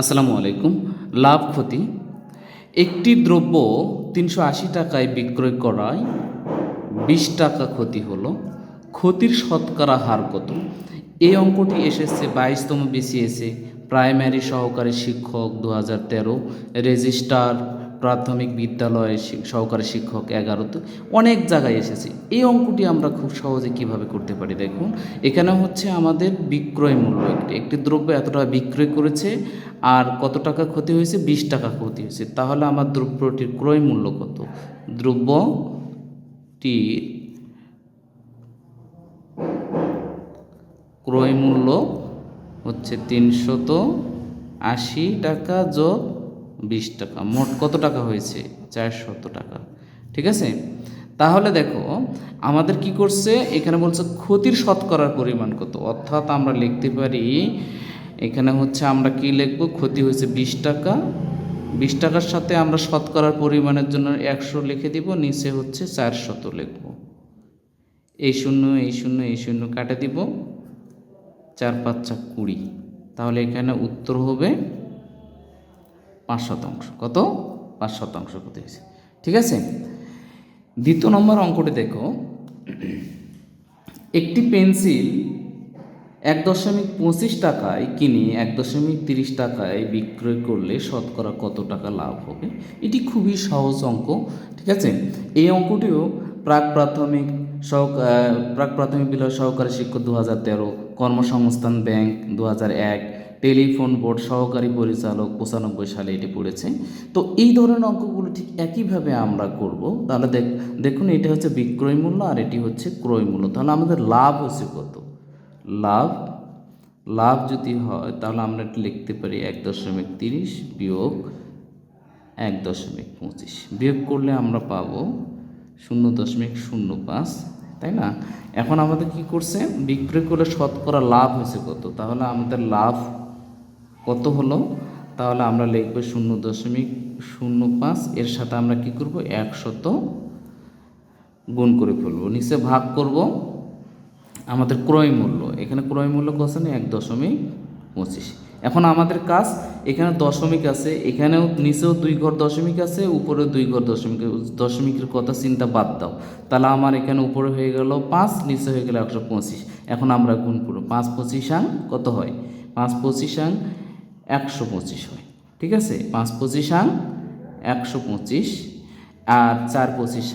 আসসালামু আলাইকুম। লাভ ক্ষতি। একটি দ্রব্য তিনশো আশি টাকায় বিক্রয় করায় বিশ টাকা ক্ষতি হলো। ক্ষতির শতকরা হার কত? এই অঙ্কটি এসেছে বাইশতম বিসিএসে প্রাইমারি সহকারী শিক্ষক দু হাজার তেরো, রেজিস্ট্রার প্রাথমিক বিদ্যালয়ের সহকারী শিক্ষক এগারোতে, অনেক জায়গায় এসেছে। এই অঙ্কটি আমরা খুব সহজে কীভাবে করতে পারি দেখুন? এখানে হচ্ছে আমাদের বিক্রয় মূল্য একটি। একটি দ্রব্য এত টাকা বিক্রয় করেছে আর কত টাকা ক্ষতি হয়েছে? বিশ টাকা ক্ষতি হয়েছে। তাহলে আমার দ্রব্যটির ক্রয় মূল্য কত? দ্রব্যটির ক্রয় মূল্য হচ্ছে তিনশত আশি টাকা যোগ বিশ টাকা, মোট কত টাকা হয়েছে? চারশত টাকা। ঠিক আছে? তাহলে দেখো, আমাদের কি করছে? এখানে বলছে ক্ষতির শতকরার পরিমাণ কত? অর্থাৎ আমরা লিখতে পারি, এখানে হচ্ছে আমরা কি লিখব? ক্ষতি হয়েছে বিশ টাকা। বিশ টাকার সাথে আমরা শতকরার পরিমাণের জন্য একশো লিখে দিব, নিচে হচ্ছে চারশত লিখব। এই শূন্য এই শূন্য এই শূন্য কাটে দিব। চার, পাঁচ, চার, কুড়ি। তাহলে এখানে উত্তর হবে পাঁচ শতাংশ। কত? পাঁচ শতাংশ কত হয়েছে। ঠিক আছে? দ্বিতীয় নম্বর অঙ্কটি দেখো। একটি পেন্সিল এক দশমিক পঁচিশ টাকায় কিনে এক দশমিক তিরিশ টাকায় বিক্রয় করলে শতকরা কত টাকা লাভ হবে? এটি খুবই সহজ অঙ্ক। ঠিক আছে? এই অঙ্কটিও প্রাক প্রাথমিক সহ প্রাক প্রাথমিক বিদ্যালয় সহকারী শিক্ষক দু হাজার তেরো, কর্মসংস্থান ব্যাংক দু হাজার এক টেলিফোন বোর্ড সহকারী পরিচালক পঁচানব্বই সালে এটি পড়েছে। তো এই ধরনের অঙ্কগুলো ঠিক একইভাবে আমরা করব। তাহলে দেখ, দেখুন, এটা হচ্ছে বিক্রয় মূল্য আর এটি হচ্ছে ক্রয় মূল্য। তাহলে আমাদের লাভ হচ্ছে কত? লাভ লাভ যদি হয়, তাহলে আমরা এটা লিখতে পারি এক দশমিক তিরিশ বিয়োগ এক দশমিক পঁচিশ। বিয়োগ করলে আমরা পাবো শূন্য দশমিক শূন্য পাঁচ, তাই না? এখন আমাদের কি করছে? বিক্রয় করলে শতকরা লাভ হয়েছে কত? তাহলে আমাদের লাভ কত হলো? তাহলে আমরা লিখব শূন্য দশমিক শূন্য পাঁচ, এর সাথে আমরা কি করব? একশত গুণ করে ফেলব। নিচে ভাগ করব আমাদের ক্রয় মূল্য। এখানে ক্রয় মূল্য কত এক দশমিক পঁচিশ। এখন আমাদের কাজ, এখানে দশমিক আছে, এখানেও নিচেও দুই ঘর দশমিক আছে, উপরেও দুই ঘর দশমিক। দশমিকের কথা চিন্তা বাদ দাও। তাহলে আমার এখানে উপরে হয়ে গেল পাঁচ, নিচে হয়ে গেল একশো পঁচিশ। এখন আমরা গুণ করব। পাঁচ পঁচিশ আং কত হয়? পাঁচ পঁচিশ আং একশো পঁচিশ হয়, ঠিক আছে? পাঁচ পঁচিশ একশো পঁচিশ আর চার পঁচিশ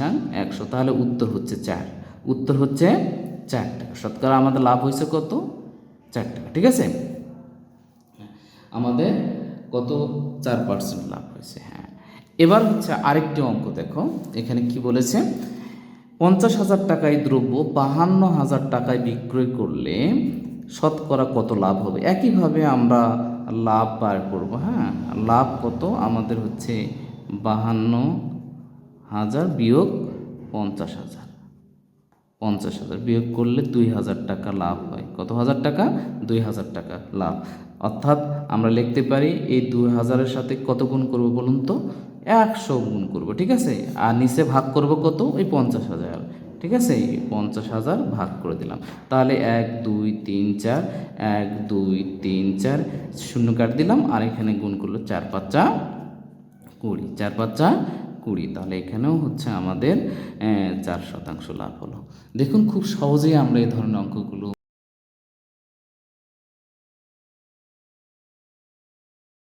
একশো, তাহলে উত্তর হচ্ছে চার। উত্তর হচ্ছে চার টাকা। শতকরা আমাদের লাভ হয়েছে কত? চার টাকা, ঠিক আছে? আমাদের কত? চার পার্সেন্ট লাভ হয়েছে হ্যাঁ। এবার হচ্ছে আরেকটি অঙ্ক দেখো। এখানে কি বলেছে? পঞ্চাশ হাজার টাকায় দ্রব্য বাহান্ন হাজার টাকায় বিক্রয় করলে শতকরা কত লাভ হবে? একইভাবে আমরা লাভ বার করব হ্যাঁ? লাভ কত? আমাদের হচ্ছে বাহান্ন হাজার বিয়োগ পঞ্চাশ হাজার। পঞ্চাশ হাজার বিয়োগ করলে দুই হাজার টাকা লাভ হয়। কত হাজার টাকা? দুই হাজার টাকা লাভ। অর্থাৎ আমরা লিখতে পারি এই দুই হাজারের সাথে কত গুণ করব বলুন তো? একশো গুণ করব, ঠিক আছে? আর নিচে ভাগ করব কত? ওই পঞ্চাশ হাজার। ঠিক আছে? পঞ্চাশ হাজার ভাগ করে দিলাম। তাহলে এক, দুই, তিন, চার, এক, দুই, তিন, চার, শূন্য কাট দিলাম। আর এখানে গুণ করল চার পাঁচা কুড়ি। চার পাঁচা কুড়ি। তাহলে এখানেও হচ্ছে আমাদের চার শতাংশ লাভ হলো। দেখুন, খুব সহজেই আমরা এই ধরনের অঙ্কগুলো